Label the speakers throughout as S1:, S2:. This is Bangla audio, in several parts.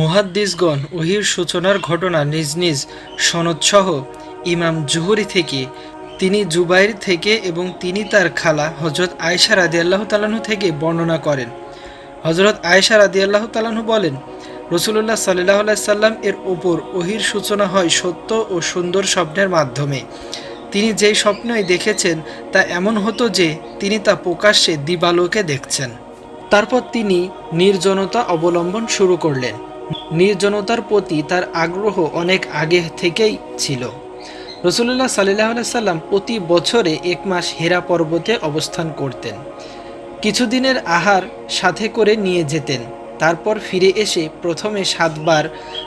S1: মুহাদ্দিসগণ ওহির সূচনার ঘটনা নিজ নিজ সনদসহ ইমাম জুহরি থেকে, তিনি জুবাইর থেকে এবং তিনি তার খালা হজরত আয়সা রাদি আল্লাহ তালাহু থেকে বর্ণনা করেন। হজরত আয়সা রাদি আল্লাহ তালাহু বলেন রসুল্লাহ সাল্লাহ সাল্লাম এর ওপর ওহির সূচনা হয় সত্য ও সুন্দর স্বপ্নের মাধ্যমে। তিনি যেই স্বপ্নই দেখেছেন, তা এমন হতো যে তিনি তা প্রকাশ্যে দিবালোকে দেখছেন। তারপর তিনি নির্জনতা অবলম্বন শুরু করলেন। নির্জনতার প্রতি তার আগ্রহ অনেক আগে থেকেই ছিল। রসুল্লাহ সাল্লাহ সাল্লাম প্রতি বছরে এক মাস হেরা পর্বতে অবস্থান করতেন। কিছুদিনের আহার সাথে করে নিয়ে যেতেন। তারপর ফিরে এসে প্রথমে সাতবার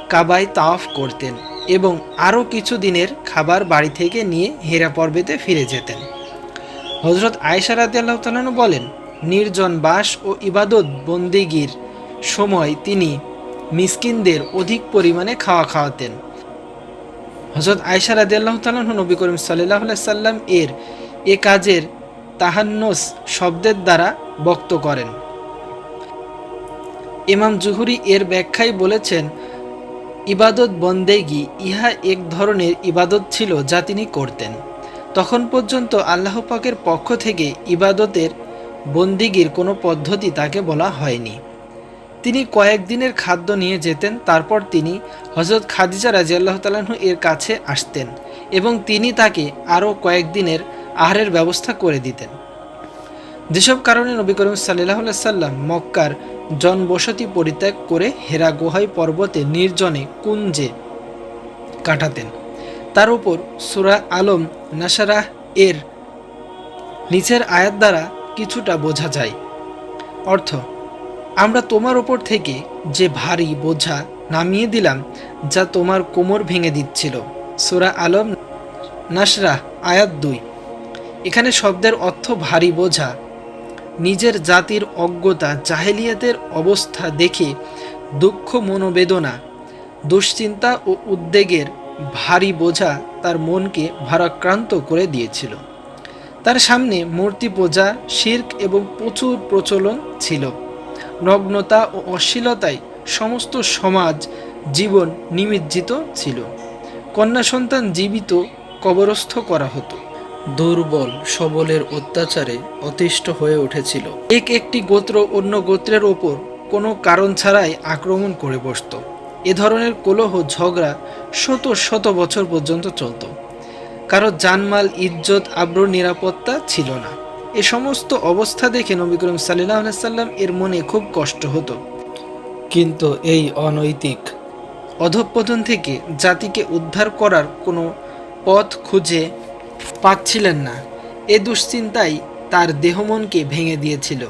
S1: কাবায় তাওয়াফ করতেন এবং আরও কিছু দিনের খাবার বাড়ি থেকে নিয়ে হেরা পর্বতে ফিরে যেতেন। হজরত আয়সা রাদি আল্লাহ তালু বলেন, নির্জন বাস ও ইবাদত বন্দিগির সময় তিনি মিসকিনদের অধিক পরিমাণে খাওয়া খাওয়াতেন। হজরত আয়সা রাদি আল্লাহ তালু নবী করিম সাল্লাহ সাল্লাম এর এ কাজের তাহান্নস শব্দের দ্বারা বক্ত করেন। ইমাম জুহুরি এর ব্যাখ্যায় বলেছেন, ইবাদত বন্দেগি, ইহা এক ধরনের ইবাদত ছিল যা তিনি করতেন। তখন পর্যন্ত আল্লাহ পাকের পক্ষ থেকে ইবাদতের বন্দিগির কোনো পদ্ধতি তাকে বলা হয়নি। তিনি কয়েকদিনের খাদ্য নিয়ে যেতেন, তারপর তিনি হজরত খাদিজা রাজি আল্লাহ তালাহু এর কাছে আসতেন এবং তিনি তাকে আরও কয়েকদিনের আহারের ব্যবস্থা করে দিতেন। যেসব কারণে নবী করিম সাল্লাহ সাল্লাম মক্কার জনবসতি পরিত্যাগ করে হেরা গুহাই পর্বতে নির্জনে কুঞ্জে কাটাতেন। তার উপর সুরা আলম নাসারাহ এর নিচের আয়াত দ্বারা কিছুটা বোঝা যায়। অর্থ আমরা তোমার ওপর থেকে যে ভারী বোঝা নামিয়ে দিলাম, যা তোমার কোমর ভেঙে দিচ্ছিল। সুরা আলম, নাসরাহ, আয়াত দুই। এখানে শব্দের অর্থ ভারী বোঝা। নিজের জাতির অজ্ঞতা, জাহেলিয়াতের অবস্থা দেখে দুঃখ, মনোবেদনা, দুশ্চিন্তা ও উদ্বেগের ভারী বোঝা তার মনকে ভারাক্রান্ত করে দিয়েছিল। তার সামনে মূর্তি পূজা, শির্ক এবং প্রচুর প্রচলন ছিল। নগ্নতা ও অশ্লীলতায় সমস্ত সমাজ, জীবন নিমজ্জিত ছিল। কন্যা সন্তান জীবিত কবরস্থ করা হতো। দুর্বল, সবলের অত্যাচারে অতিষ্ঠ হয়ে উঠেছিল। এক একটি গোত্র অন্য গোত্রের ওপর কোনো কারণ ছাড়াই আক্রমণ করে বসত। এ ধরনের কলহ ঝগড়া শত শত বছর পর্যন্ত চলত। কারও জানমাল, ইজ্জত আব্র নিরাপত্তা ছিল না। এ সমস্ত অবস্থা দেখে নবী করিম সাল্লাহ সাল্লাম এর মনে খুব কষ্ট হতো। কিন্তু এই অনৈতিক অধঃপতন থেকে জাতিকে উদ্ধার করার কোনো পথ খুঁজে পাচ্ছিলেন না। এ দুশ্চিন্তাই তার দেহমনকে ভেঙে দিয়েছিল।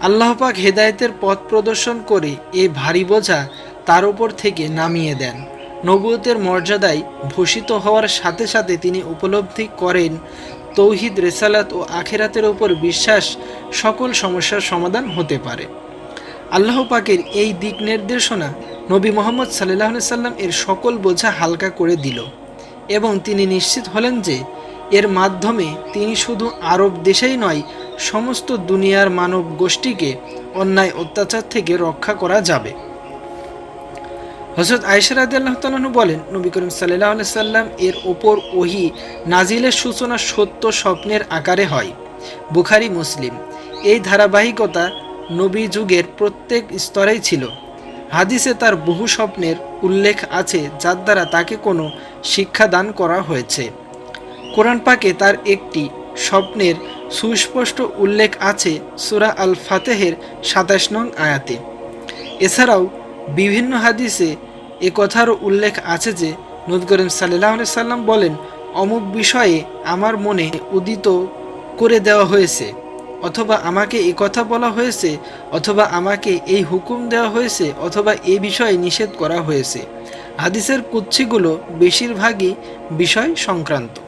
S1: আল্লাহ পাক হেদায়েতের পথ প্রদর্শন করে এ ভারী বোঝা তার উপর থেকে নামিয়ে দেন। নবুয়তের মর্যাদায় ভূষিত হওয়ার সাথে সাথে তিনি উপলব্ধি করেন তৌহিদ, রেসালাত ও আখেরাতের ওপর বিশ্বাস সকল সমস্যার সমাধান হতে পারে। আল্লাহ পাকের এই দিক নির্দেশনা নবী মোহাম্মদ সাল্লাহ সাল্লাম এর সকল বোঝা হালকা করে দিল এবং তিনি নিশ্চিত হলেন যে এর মাধ্যমে তিনি শুধু আরব দেশেই নয়, সমস্ত দুনিয়ার মানব গোষ্ঠীকে অন্যায় অত্যাচার থেকে রক্ষা করা যাবে। হজরত আয়সারাদ আল্লাহ তালু বলেন, নবী করিম সাল্লাহ সাল্লাম এর ওপর ওহি নাজিলের সূচনা সত্য স্বপ্নের আকারে হয়। বুখারি, মুসলিম। এই ধারাবাহিকতা নবী যুগের প্রত্যেক স্তরেই ছিল। হাদিসে তার বহু স্বপ্নের উল্লেখ আছে, যার দ্বারা তাকে কোনো শিক্ষা দান করা হয়েছে। কোরআন পাকে তার একটি স্বপ্নের সুস্পষ্ট উল্লেখ আছে সুরা আল ফাতেহের সাতাশ নং আয়াতে। এছাড়াও বিভিন্ন হাদিসে এ কথার উল্লেখ আছে যে নদ করিম সাল্লাহ সাল্লাম বলেন, অমুক বিষয়ে আমার মনে উদিত করে দেওয়া হয়েছে, অথবা আমাকে এ কথা বলা হয়েছে, অথবা আমাকে এই হুকুম দেওয়া হয়েছে, অথবা এ বিষয়ে নিষেধ করা হয়েছে। হাদিসের কুচ্ছিগুলো বেশিরভাগই বিষয় সংক্রান্ত।